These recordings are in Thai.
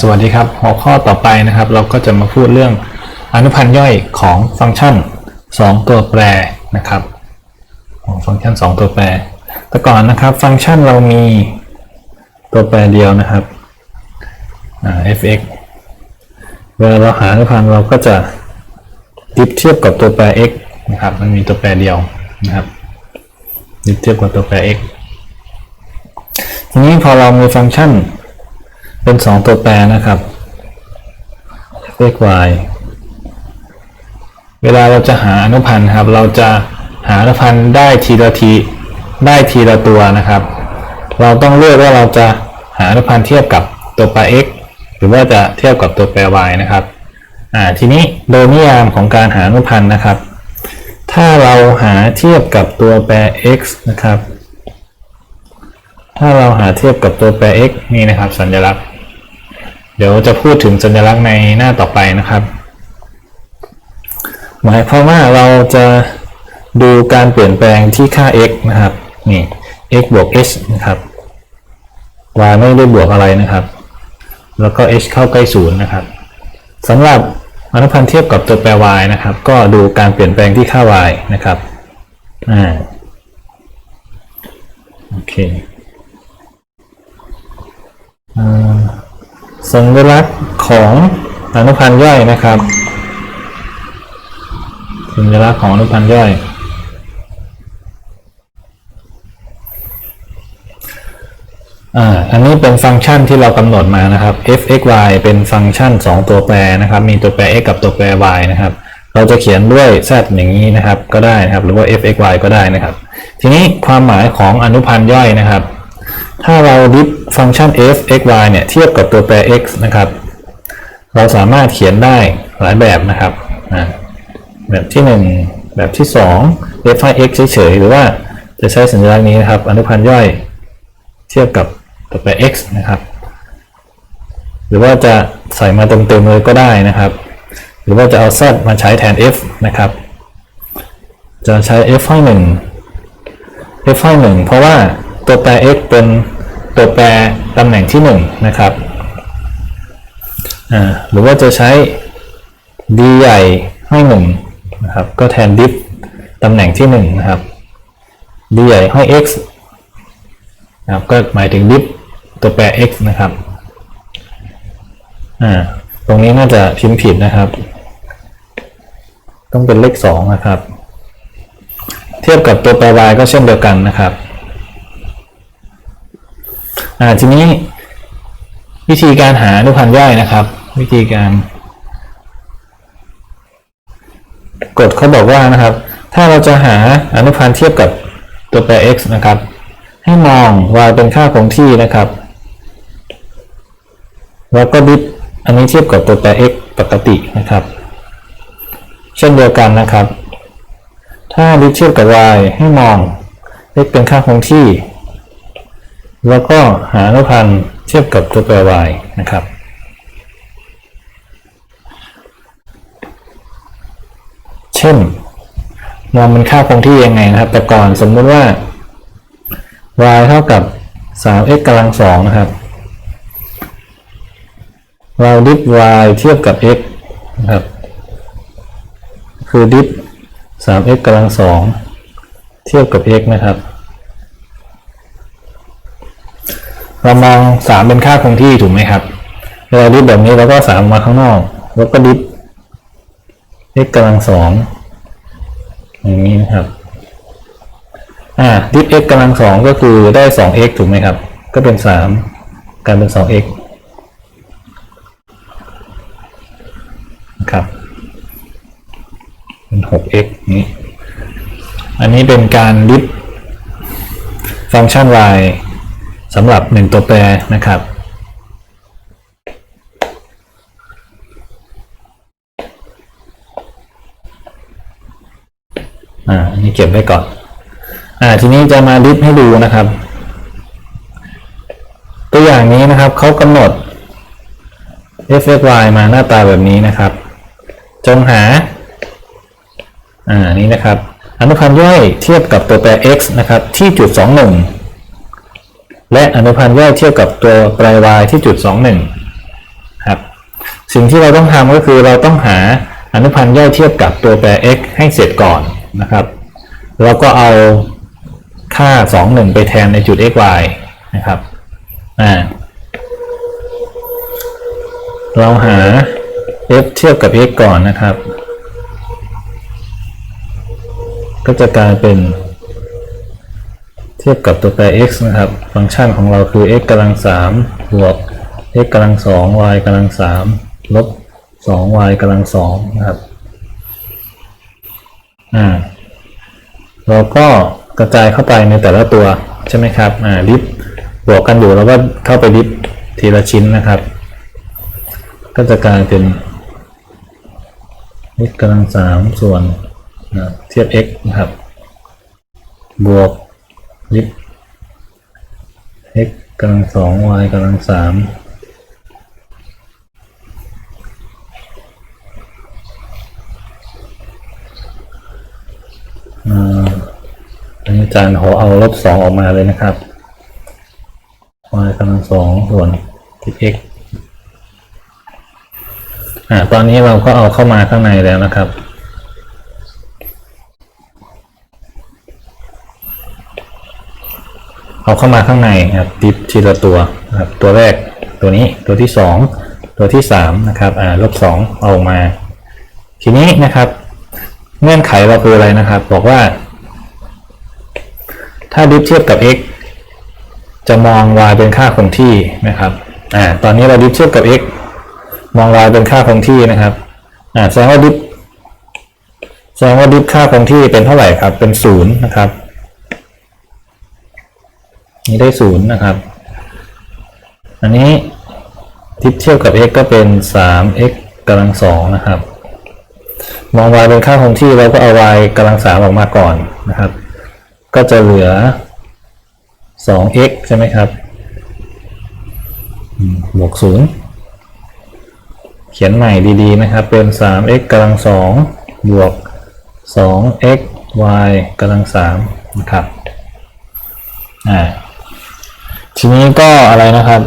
สวัสดีครับ หัวข้อต่อไปนะครับ เราก็จะมาพูดเรื่องอนุพันธ์ย่อยของฟังก์ชัน 2 ตัวแปรนะครับของฟังก์ชัน 2 ตัวแปร แต่ก่อนนะครับ ฟังก์ชันเรามีตัวแปรเดียวนะครับ fx เวลาเราหาอนุพันธ์เราก็จะดิฟเทียบกับตัวแปร x นะครับ มันมีตัวแปรเดียวนะครับดิฟเทียบกับตัวแปร x ทีนี้พอเรามีฟังก์ชัน เป็น2ตัวแปรนะครับ f x y เวลาเราจะหาอนุพันธ์ครับ เราจะหาอนุพันธ์ได้ทีละทีได้ทีละตัวนะครับ เราต้องเลือกว่าเราจะหาอนุพันธ์เทียบกับตัวแปร x หรือว่าจะเทียบกับตัวแปร y นะครับอ่าทีนี้โดยนิยามของการหาอนุพันธ์นะครับ ถ้าเราหาเทียบกับตัวแปร x นะครับ ถ้าเราหาเทียบกับตัวแปร x นี่นะครับ สัญลักษณ์ เดี๋ยวจะพูดถึงสัญลักษณ์ในหน้าต่อไปนะครับ หมายความว่าเราจะดูการเปลี่ยนแปลงที่ค่า x นะครับ นี่ x บวก h นะครับ y ไม่ได้บวกอะไรนะครับ แล้วก็ h เข้าใกล้ศูนย์นะครับสำหรับอนุพันธ์เทียบกับตัวแปร y นะครับ ก็ดูการเปลี่ยนแปลงที่ค่า y นะครับอ่าโอเคอ่า สัญลักษณ์ของอนุพันธ์ย่อยนะครับ สัญลักษณ์ของอนุพันธ์ย่อย อันนี้เป็นฟังก์ชันที่เรากำหนดมานะครับ f x y เป็นฟังก์ชัน 2 ตัวแปรนะครับ มีตัวแปร x กับตัวแปร y นะครับ เราจะเขียนด้วย z อย่างนี้นะครับ ก็ได้นะครับ หรือว่า f x y ก็ได้นะครับ ทีนี้ความหมายของอนุพันธ์ย่อยนะครับ ถ้าเราดิฟ ฟังก์ชัน f x y เนี่ยเทียบกับตัวแปร x นะครับ เราสามารถเขียนได้หลายแบบนะครับ แบบที่ 1 แบบที่ 2 f ให้ x เฉยๆ หรือว่าจะใช้สัญลักษณ์นี้นะครับ อนุพันธ์ย่อยเทียบกับตัวแปร x นะครับ หรือว่าจะใส่มาเต็มๆเลยก็ได้นะครับ หรือว่าจะเอา z มาใช้แทน f นะครับ จะใช้ f ให้1 f ให้1เพราะว่าตัวแปร x เป็น ตัวแปรตำแหน่งที่1นะครับหรือว่าจะใช้ d ใหญ่ให้1นะครับก็แทน diff ตำแหน่งที่1นะครับ d ใหญ่ให้ x นะครับก็หมายถึง diff ตัวแปร x นะครับตรงนี้น่าจะพิมพ์ผิดนะครับ ต้องเป็นเลข2นะครับ เทียบกับตัวแปร y ก็เช่นเดียวกันนะครับ อ่าทีนี้ วิธีการหาอนุพันธ์ย่อยนะครับ วิธีการ กฎเขาบอกว่านะครับ ถ้าเราจะหาอนุพันธ์เทียบกับตัวแปร x นะครับ ให้มอง y เป็นค่าคงที่นะครับ แล้วก็ดิฟอันนี้เทียบกับตัวแปร x ปกตินะครับ เช่นเดียวกันนะครับ ถ้าดิฟเทียบกับ y ให้มอง x เป็นค่าคงที่ แล้วก็หาอนุพันธ์เทียบกับตัวแปร y นะครับ เช่นมองเป็นค่าคงที่ยังไงนะครับ แต่ก่อนสมมุติว่า y เท่ากับ 3x กำลังสองนะครับ เราดิฟ y เทียบกับ x นะครับ คือดิฟ 3x กำลังสองเทียบกับ x นะครับ เรามองสามเป็นค่าคงที่ถูกไหมครับเวลาดิฟแบบนี้เราก็สามมาข้างนอกแล้วก็ดิฟ x กำลังสองอย่างนี้นะครับ อ่าดิฟ x กำลังสองก็คือได้สอง x ถูกไหมครับ ก็เป็นสามกลายเป็นสอง x นะครับเป็นหก x นี้ อันนี้เป็นการดิฟฟังก์ชัน y สำหรับหนึ่งตัวแปรนะครับ อ่านนี้เก็บไว้ก่อน อ่า ทีนี้จะมาดิฟให้ดูนะครับ ตัวอย่างนี้นะครับเขากำหนด f x y มาหน้าตาแบบนี้นะครับ จงหา อ่า นี้นะครับ อนุพันธ์ย่อยเทียบกับตัวแปร x นะครับ ที่จุด 21 และอนุพันธ์ย่อยเทียบกับตัวแปร y ที่จุด 21ครับสิ่งที่เราต้องทำก็คือเราต้องหาอนุพันธ์ย่อยเทียบกับตัวแปร x ให้เสร็จก่อนนะครับแล้วก็เอาค่า 2 1 ไปแทนในจุด x y นะครับอ่าเราหา f เทียบกับ x ก่อนนะครับ ก็จะกลายเป็น ทียบกับตัวแปร x นะครับ ฟังก์ชันของเราคือ x กำลัง3บวก x กำลัง2 y กำลัง3ลบ 2y กำลัง2นะครับ อ่า เราก็กระจายเข้าไปในแต่ละตัว ใช่ไหมครับ อ่าดิฟบวกกันอยู่แล้วก็เข้าไปดิฟทีละชิ้นนะครับ ก็จะกลายเป็น x กำลัง3ส่วนเทียบ x นะครับ บวก ลิฟ x กำลังสอง y กำลังสามอ่าอันนี้อาจารย์ขอเอาลบสองออกมาเลยนะครับ y กำลังสองส่วนทิ x อ่าตอนนี้เราก็เอาเข้ามาข้างในแล้วนะครับ เอาเข้ามาข้างในครับดิฟทีละตัวครับตัวแรกตัวนี้ตัวที่สองตัวที่สามนะครับอ่าลบสองเอาออกมา ทีนี้นะครับ เงื่อนไขเราคืออะไรนะครับ บอกว่า ถ้าดิฟเทียบกับ x จะมอง y เป็นค่าคงที่นะครับอ่าตอนนี้เราดิฟเทียบกับ x มอง y เป็นค่าคงที่นะครับอ่าแสดงว่าดิฟแสดงว่าดิฟค่าคงที่เป็นเท่าไหร่ครับเป็นศูนย์นะครับ นี่ได้ศูนย์นะครับ อันนี้ทิปเทียบกับ x ก็เป็น 3x กำลังสองนะครับ มอง y เป็นค่าคงที่เราก็เอา y กำลังสามออกมาก่อนนะครับ ก็จะเหลือ 2x ใช่ไหมครับบวกศูนย์เขียนใหม่ดีๆนะครับ เป็น 3x กำลังสองบวก 2x y กำลังสามนะครับ อ่า ทีนี้ก็อะไรนะครับ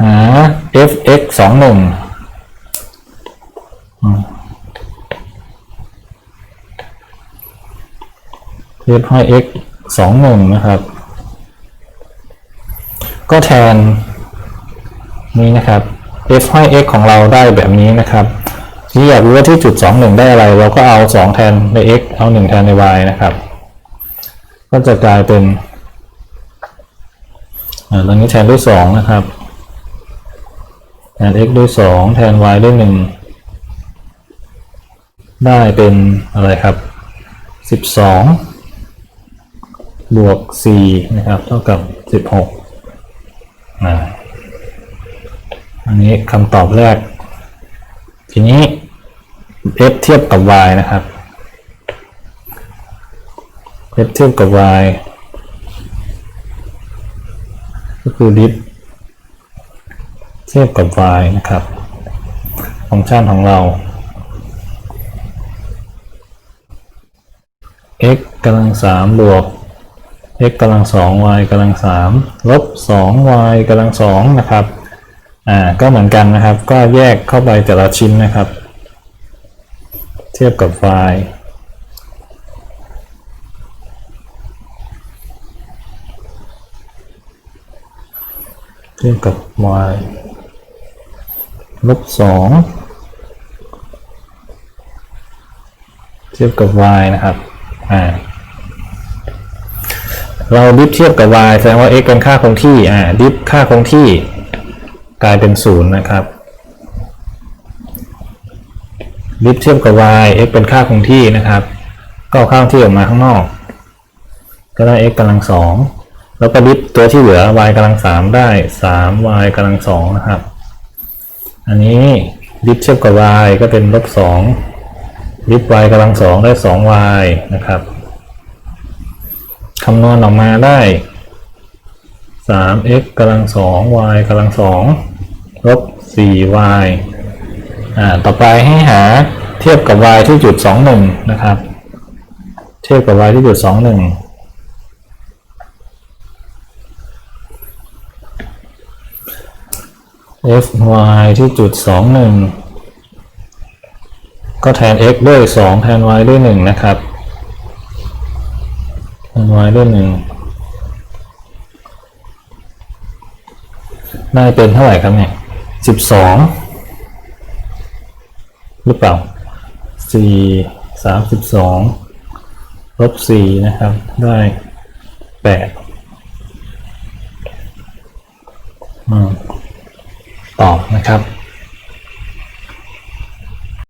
หา f(x) สองหนึ่งเรียบให้ x สองหนึ่งนะครับ ก็แทนนี้นะครับ f ให้ x ของเราได้แบบนี้นะครับ ที่อยากรู้ว่าที่จุดสองหนึ่งได้อะไร เราก็เอาสองแทนใน x เอาหนึ่งแทนใน y นะครับ ก็จะกลายเป็น ตรงนี้แทนด้วยสองนะครับ แทน x ด้วยสองแทน y ด้วยหนึ่งได้เป็นอะไรครับสิบสองบวกสี่นะครับ เท่ากับสิบหกอันนี้คำตอบแรก ทีนี้ f เทียบกับ y นะครับ f เทียบกับ y ก็ คือ diff เทียบกับ y นะครับฟังก์ชันของเรา x กำลังสามบวก x กำลังสอง y กำลังสามลบสอง y กำลังสองนะครับ อ่า ก็เหมือนกันนะครับ ก็แยกเข้าไปแต่ละชิ้นนะครับ เทียบกับ y เทียบกับ y ลบสองเทียบกับ y นะครับ อ่า เราดิฟเทียบกับ y แสดงว่า x เป็นค่าคงที่ อ่า ดิฟค่าคงที่กลายเป็นศูนย์นะครับ ดิฟเทียบกับ y x เป็นค่าคงที่นะครับ ก็เอาค่าคงที่ออกมาข้างนอก ก็ได้ x กำลังสอง แล้วก็ดิฟตัวที่เหลือ y กำลังสามได้สาม y กำลังสองนะครับ อันนี้ดิฟเทียบกับ y ก็เป็นลบสองดิฟ y กำลังสองได้สอง y นะครับคำนวณออกมาได้สาม x กำลังสอง y กำลังสองลบสี่ y อ่าต่อไปให้หาเทียบกับ y ที่จุดสองหนึ่งนะครับ เทียบกับ y ที่จุดสองหนึ่ง f y ที่จุดสองหนึ่งก็แทน x ด้วยสองแทน y ด้วยหนึ่งนะครับ แทน y ด้วยหนึ่งได้เป็นเท่าไหร่ครับเนี่ยสิบสองหรือเปล่าสี่สามสิบสองลบสี่นะครับ ได้แปดอืม ตอบนะครับ